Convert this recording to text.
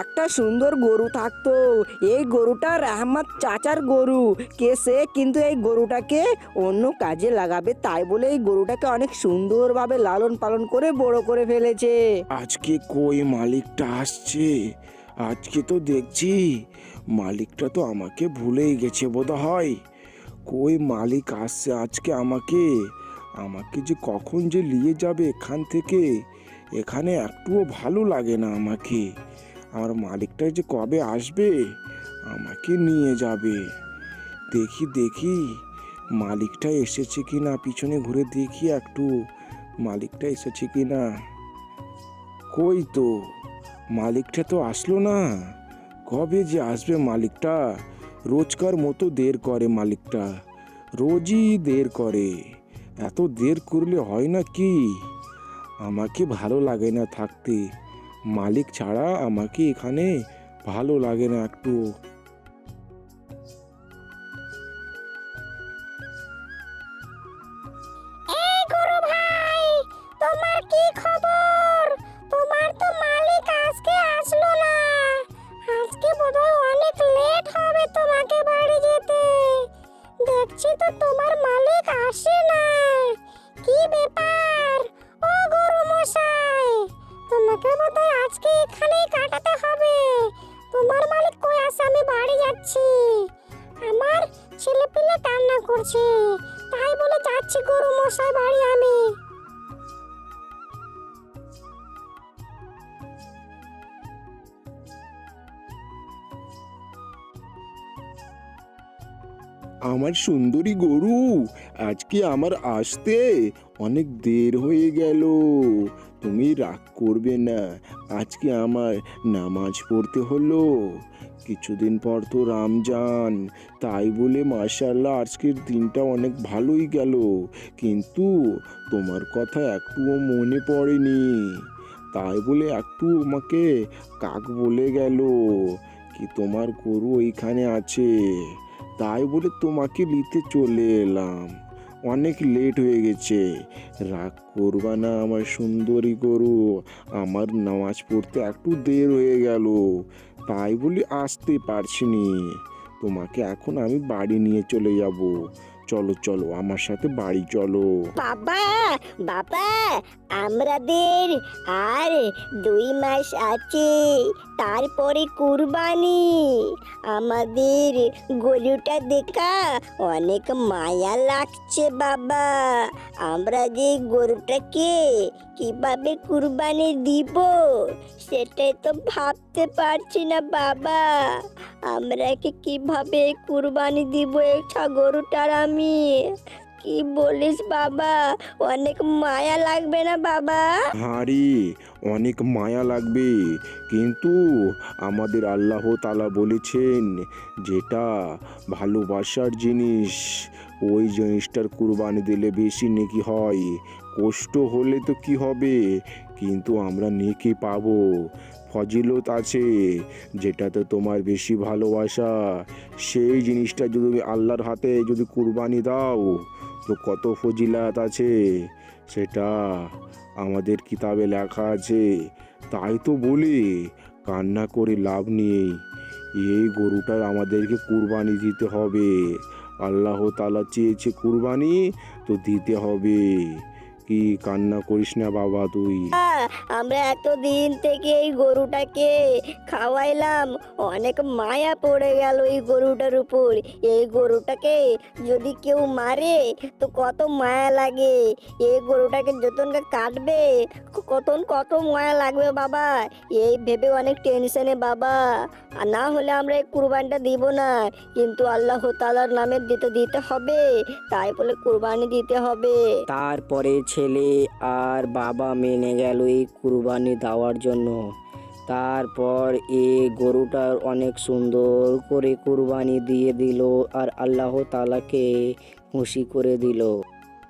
একটা সুন্দর গরু থাকতো। এই গরুটা রহমত চাচার গরু। কে সে কিন্তু এই গরুটাকে অন্য কাজে লাগাবে তাই বলে এই গরুটাকে অনেক সুন্দরভাবে লালন পালন করে বড় করে ফেলেছে। আজকে কই মালিকটা আসছে? আজকে তো দেখছি মালিকটা তো আমাকে ভুলেই গেছে বোধ হয় কই মালিক আসছে আজকে আমাকে? আমাকে যে কখন যে নিয়ে যাবে এখান থেকে? এখানে একটুও ভালো লাগে না আমাকে। আমার মালিকটা যে কবে আসবে, আমাকে নিয়ে যাবে। দেখি দেখি, মালিকটা এসেছে কি না পিছনে ঘুরে দেখি একটু, মালিকটা এসেছে কি না কই তো? মালিকটা তো আসলো না। কবে যে আসবে মালিকটা? রোজকার মতো দের করে মালিকটা। রোজই দের করে। এত দের করলে হয় না কি? আমাকে ভালো লাগে না থাকতে। মালিক ছাড়া আমাকে এখানে ভালো লাগে না একটু। আমার ছেলে পিলে কান্না করছে। তাই বলে যাচ্ছি গরু মশাই বাড়ি আমি। আমার সুন্দরী গরু, আজকে আমার আসতে অনেক দের হয়ে গেল। তুমি রাগ করবে না, আজকে আমার নামাজ পড়তে হলো। কিছুদিন পর তো রমজান, তাই বলে মাশাল্লাহ আজকের দিনটা অনেক ভালোই গেল। কিন্তু তোমার কথা একটুও মনে পড়েনি। তাই বলে একটু আমাকে কাক বলে গেল, কি তোমার গরু ওইখানে আছে? তাই বলে তোমাকে নিতে চলে এলাম। অনেক লেট হয়ে গেছে। রাগ করবা না আমার সুন্দরী গরু। আমার নামাজ পড়তে একটু দের হয়ে গেল। তাই বলে আসতে পারছি নি তোমাকে এখন আমি বাড়ি নিয়ে চলে যাব। চলো চলো, আমার সাথে বাড়ি চলো। বাবা বাবা আমাদের আর দুই মাস আছে। তারপরে কুরবানি। আমাদের গরুটা দেখা, অনেক মায়া লাগছে বাবা। আমরা যে গরুটাকে কীভাবে কুরবানি দিব, সেটাই তো ভাবতে পারছি না বাবা। আমরা কি কীভাবে কুরবানি দিব একটা গরুটার আমি? কি বলিস বাবা? অনেক মায়া লাগবে না বাবা? হাঁড়ি অনেক মায়া লাগবে। কিন্তু আমাদের আল্লাহ তালা বলেছেন, যেটা ভালোবাসার জিনিস, ওই জিনিসটার কুরবানি দিলে বেশি নেকি হয়। কষ্ট হলে তো কি হবে? কিন্তু আমরা নেকি পাবো। ফজিলত আছে, যেটাতে তোমার বেশি ভালোবাসা। সেই জিনিসটা যদি আল্লাহর হাতে যদি কুরবানি দাও কত ফজিলাত আছে? সেটা আমাদের কিতাবে লেখা আছে। তাই তো বলি, কান্না করে লাভ নেই। এই গরুটার আমাদেরকে কুরবানি দিতে হবে। আল্লাহ তালা চেয়েছে কুরবানি, তো দিতে হবে। কি কান্না করিস না বাবা তুই। আমরা এতদিন থেকে এই গরুটাকে খাওয়াইলাম। অনেক মায়া পড়ে গেল এই গরুটার উপর। এই গরুটাকে যদি কেউ মারে, তো কত মায়া লাগে। এই গরুটাকে যতন কাটবে, কতন কত মায়া লাগবে বাবা। এই ভেবে অনেক টেনশনে বাবা। আর না হলে আমরা এই কুরবানিটা দিব না। কিন্তু আল্লাহ তালার নামে দিতে দিতে হবে। তাই বলে কুরবানি দিতে হবে। তারপরে ছেলে আর বাবা মেনে গেল এই কুরবানি দেওয়ার জন্য। তারপর এ গরুটার অনেক সুন্দর করে কুরবানি দিয়ে দিল আর আল্লাহ তালাকে খুশি করে দিল।